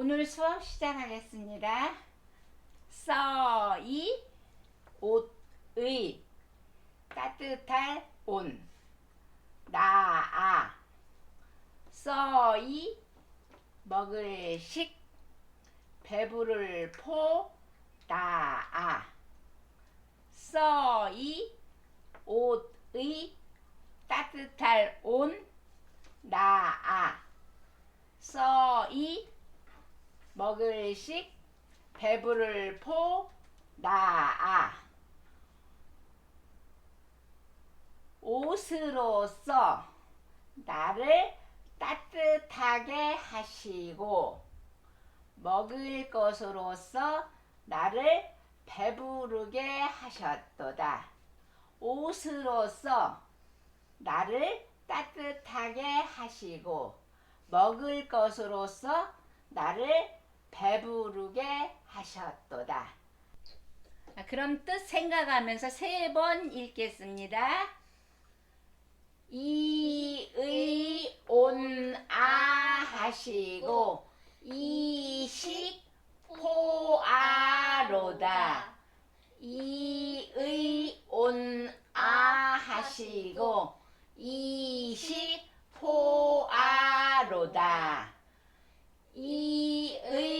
오늘 수업 시작하겠습니다. 써이 옷의. 따뜻할 온 나아. 써이 먹을 식. 배부를 포 나아. 써이 옷의. 따뜻할 온 나아. 써이 먹을 식 배부를 포 나아. 옷으로써. 나를 따뜻하게 하시고. 먹을 것으로서 나를 배부르게 하셨도다. 옷으로써. 나를 따뜻하게 하시고. 먹을 것으로서 나를 배부르게 하셨도다. 아, 그럼 뜻 생각하면서 세 번 읽겠습니다. 이의 온아 하시고 이식 포아로다. 이의 온아 하시고 이식 포아로다. 이의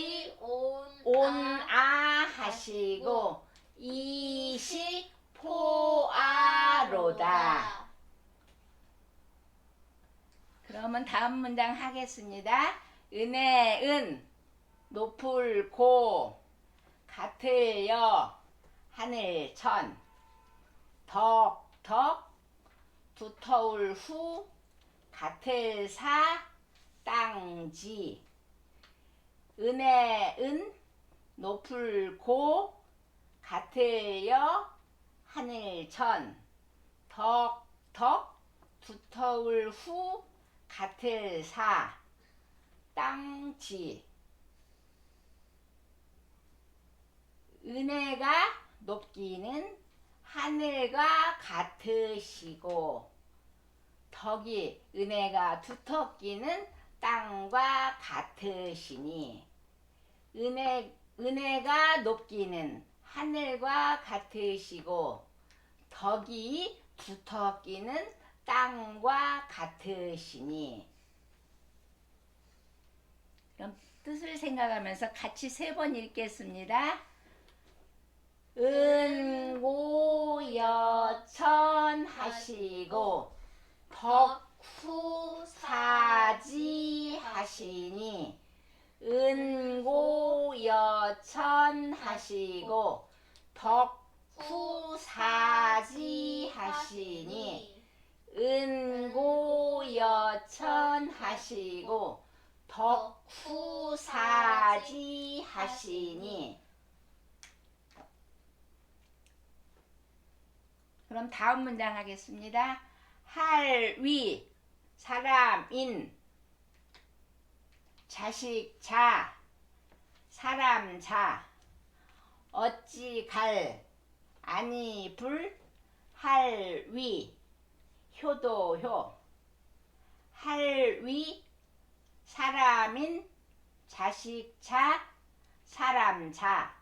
온아 하시고 이식 포아로다. 그러면 다음 문장 하겠습니다. 은혜 은 높을 고 같으여 하늘 천 덕 덕 두터울 후 같을 사 땅지 은혜 은 높을 고 같으여 하늘천 덕덕. 두터울 후 같을 사. 땅지. 은혜가 높기는 하늘과 같으시고 덕이 은혜가 두텁기는 땅과 같으시니 은혜 은혜가 높기는 하늘과 같으시고 덕이 두텁기는 땅과 같으시니 그럼 뜻을 생각하면서 같이 세 번 읽겠습니다. 은고여천 하시고 덕후사지 하시니 은고여천 하시고 덕후사지 하시니 은고여천 하시고 덕후사지 하시니 그럼 다음 문장 하겠습니다. 할위 사람인 자식 자 사람 자. 어찌 갈? 아니 불? 할 위. 효도효. 할 위? 사람인 자식 자. 사람 자.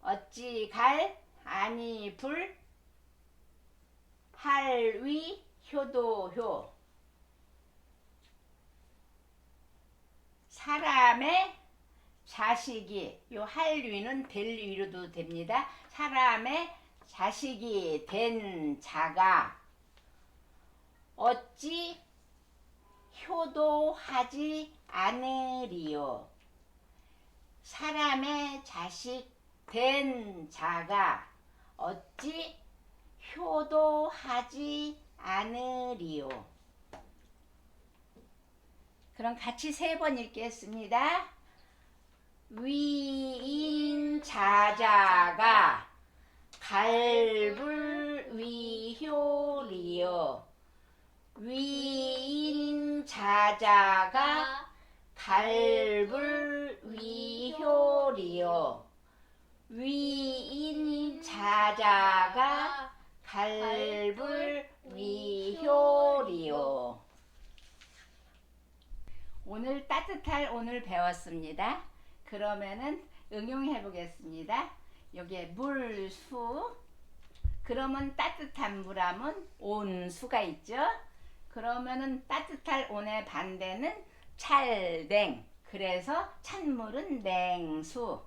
어찌 갈? 아니 불? 할 위? 효도효 사람의 자식이 요 할위는 될 위로도 됩니다. 사람의 자식이 된 자가 어찌 효도하지 않으리요. 사람의 자식 된 자가 어찌 효도하지 않으리요. 그럼 같이 세 번 읽겠습니다. 위인 자자가 갈불 위효리여 위인 자자가 갈불 위효리여 위인 자자가 갈불 위효리요. 오늘 따뜻할 오늘 배웠습니다. 그러면은 응용해 보겠습니다. 여기에 물, 수. 그러면 따뜻한 물하면 온수가 있죠. 그러면은 따뜻할 온의 반대는 찰냉. 그래서 찬물은 냉수.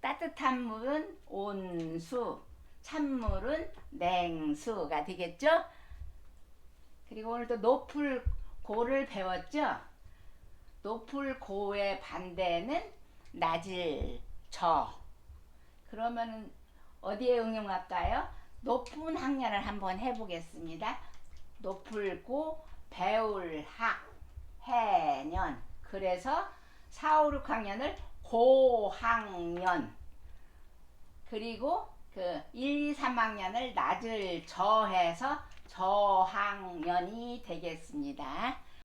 따뜻한 물은 온수. 찬물은 냉수가 되겠죠? 그리고 오늘도 높을 고를 배웠죠? 높을 고의 반대는 낮을 저. 그러면 어디에 응용할까요? 높은 학년을 한번 해보겠습니다. 높을 고, 배울 학, 해년. 그래서 4, 5, 6학년을 고학년. 그리고 그 1, 2, 3학년을 낮을 저해서 저학년이 되겠습니다.